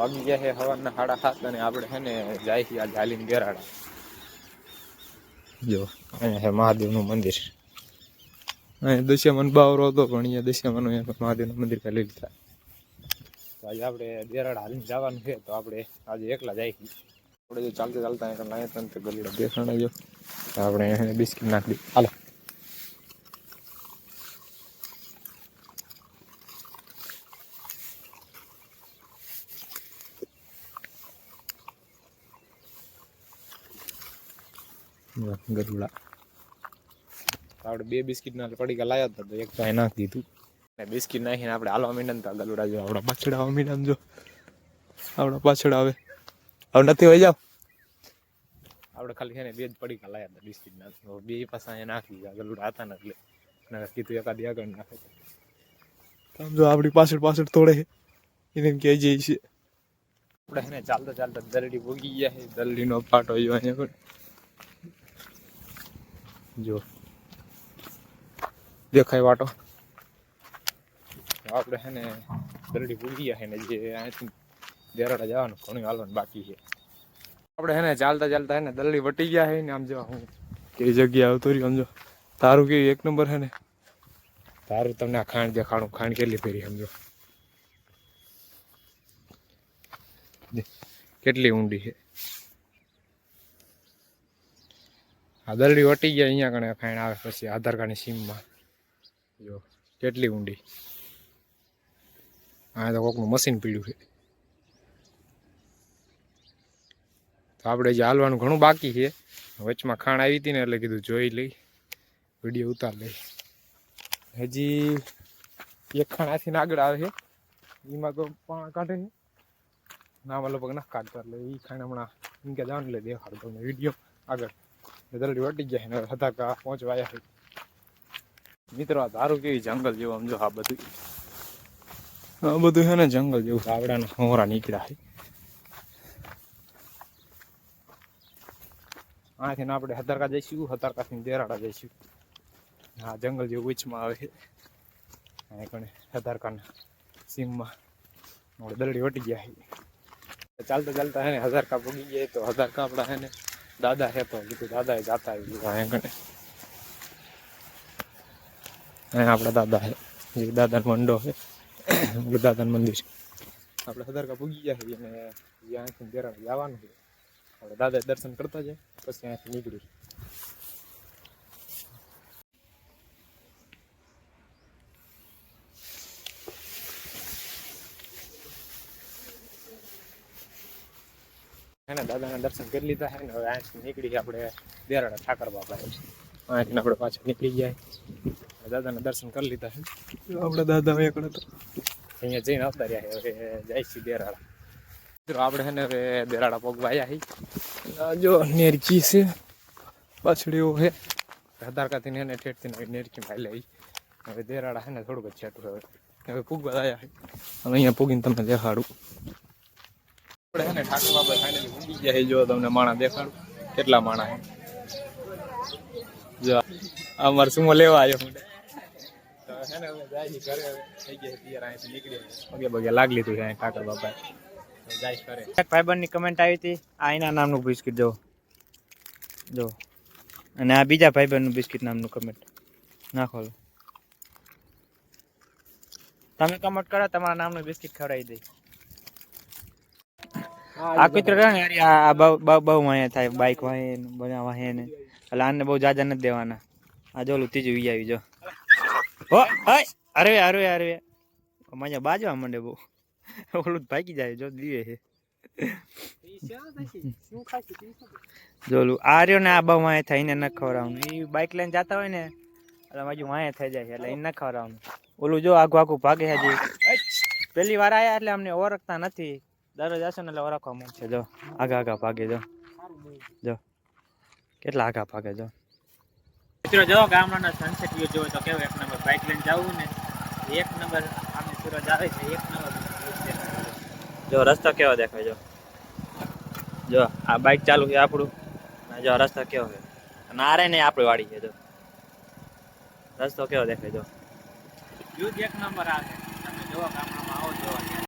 વાગી ગયા છે સવારના સાડા સાત અને આપણે છે ને જાય છીએ આ જાલીન ગેરાડા જો. અહીંયા છે મહાદેવનું મંદિર. અહીંયા દશ્યમન બાવરો હતો પણ અહીંયા દશ્યમન મહાદેવનું મંદિર ખાલી લીધા તો આજે આપણે ગેરાડા હાલીને જવાનું છે તો આપણે આજે એકલા જાય આપણે જો ચાલતા ચાલતા અહીંયા લાયા હતા ને તો ગલીડા બેસણ જો. આપણે બિસ્કિટ નાખી. હાલો. ગરુડા આપણે બે બિસ્કિટના પડીકા લાયા હતા એક તો નાખી દીધું. ને બિસ્કિટ નાખીને આપણે હાલવા માંડ્યા હતા ગલુડા જો આપણા પાછળ આવવા માંડ્યા જો. આપણા પાછળ આવે. હવે નથી હોય જાવ આપણે ખાલી છે ને બે જ પડીકા લાયા હતા બિસ્કિટ ના બે પાછા અહીંયા નાખી દીધા ગલુડા હતા ને એટલે. કીધું એકાદ આગળ નાખે આમ જો આપણી પાછળ પાછળ તોડે એને કહી જઈએ છીએ આપણે છે ને ચાલતા ચાલતા દરડી ભોગી ગયા છે, દરડીનો પાટો જો અહીંયા પણ જો. દેખાય વાટો. આપણે છે ને દરડી ભૂલી ગયા છે ને જે અહીંથી દેરાડા જવાનું ઘણું હાલવાનું બાકી છે. આપણે છે ને ચાલતા ચાલતા છે ને દરડી વટી ગયા છે ને આમ જો હું કેવી જગ્યા આવતો રહ્યો સમજો તારું કેવી? એક નંબર છે ને? તારું તમને આ ખાંડ દેખાડું ખાંડ કેટલી ફેરી સમજો કેટલી ઊંડી છે. આ દરડી વટી ગયા અહીંયા કણે ફાઇન આવે પછી આધાર કાર્ડની સીમમાં. જો, કેટલી ઊંડી. આ તો કોકનું મશીન પીડ્યું છે. તો આપણે જે હાલવાનું ઘણું બાકી છે. વચમાં ખાણ આવી હતી ને એટલે કીધું જોઈ લઈ. વીડિયો ઉતાર લઈ. હજી એક ખાણ આથી આગળ આવે છે. એમાં તો પાણ કાઢે છે. ના મતલબ ના કાઢતા એટલે એ ખાણ હમણાં એમ કે જવાનું એટલે દેખાડું તમને વીડિયો આગળ. દરડી વટી ગયા ને હતા કા પહોંચવા આવ્યા છે મિત્રો આ ધારું કેવી જંગલ જેવું સમજો આ બધું આ બધું છે ને જંગલ જેવું ગાવડાના હોરા નીકળ્યા છે આથી આપણે હતારકા જઈશું હતારકાથી દેરાડા જઈશું હા જંગલ જેવું ઉચમાં આવે છે અહીંયા કણે હતારકાના સીમમાં આપણે દરડી વટી ગયા છે ચાલતા ચાલતા હે ને હજારકા પૂગી જાય તો હજારકા આપણા હે ને દાદા હે તો કીધું દાદા જાતા આવી ગયું અહીંયા કણે અહીંયા આપણા દાદા હે જે દાદાનો મંડો છે આપણું દાદાનું મંદિર આપણે હજારકા પૂગી ગયા છીએ અને અહીંયાથી દેરાડ જવાનું છે આપણે દાદા દર્શન કરતા જાય પછી અહીંયાથી નીકળી હે ને દાદાના દર્શન કરી લીધા હે ને હવે અહીંથી નીકળી આપણે દેરાડા ઠાકર બાપા અહીંથી આપણે પાછા નીકળી ગયા દાદાના દર્શન કરી લીધા છે. આપણે દાદા એકડે તો અહીંયા જઈને આવતા રહ્યા છે. હવે જાય છે દેરાડા મિત્રો આપણે છે ને હવે દેરાડા પગવા આવ્યા છે જો નેરકી છે. પાછળ એવો છે. હદારકાથી ને એને ઠેઠથી નેરકી માં લઈ હવે દેરાડા છે ને થોડુંક જ છેટું હવે હવે પૂગવા આવ્યા છે. હવે અહીંયા પૂગીને તમને દેખાડું. આપણે છે ને ઠાકર બાબા ફાઇનલી પૂગી ગયા જો તમને માણા દેખાડું. કેટલા માણા જો આ મારે સુમો લેવા આવ્યો હું છે લાગ લીધું છે અહીં ઠાકર બાપા કમેન્ટ આવી હતી, આ એના નામનું બિસ્કિટ, જો. જો. અને આ બીજા ભાઈબંધનું બિસ્કિટ નામનું કમેન્ટ નાખો તમે કમેન્ટ કરો, તમારા નામનું બિસ્કિટ ખવડાવી દઈ આ કુતરો રહે ને આ બહુ બહુ વાંહે થાય બાઈક વાંહે બધા વાંહે ને. એટલે આને બહુ જાજા નથી દેવાના. આ જો લુતી જ ઉઈ આવી જો. ઓ અરે અરે અરે મજા બાજવા માંડે બહુ. ઓલું ભાગી જાય જો દીવે છે. જોલું આ રહ્યો ને આ બહુ વાંહે થાય એને ન ખવડાવવાનું. એ બાઈક લઈને જતા હોય ને એટલે બાજુ વાંહે થઈ જાય એટલે એને ન ખવડાવવાનું. ઓલું જો આઘું આઘું ભાગે હજી પહેલી વાર આયા એટલે અમને ઓળખતા નથી. દરરોજ હશે ને એટલે ઓળખવા મળશે જો આગા આગા ભાગે જો. જો. કેટલા આગા ભાગે જો. મિત્રો જો ગામડાના સનસેટ વ્યૂ જોવો તો કેવો એક નંબર બાઇક લઈને જવું ને એક નંબર આમે સૂરજ આવે છે એક નંબર જો રસ્તો કેવો દેખાય જો. જો આ બાઇક ચાલુ છે આપણું. જો રસ્તો કેવો છે. અને આ રે ને આપણી વાડી છે જો. રસ્તો કેવો દેખાય જો. વ્યૂ એક નંબર આવે તમે જોવો ગામડા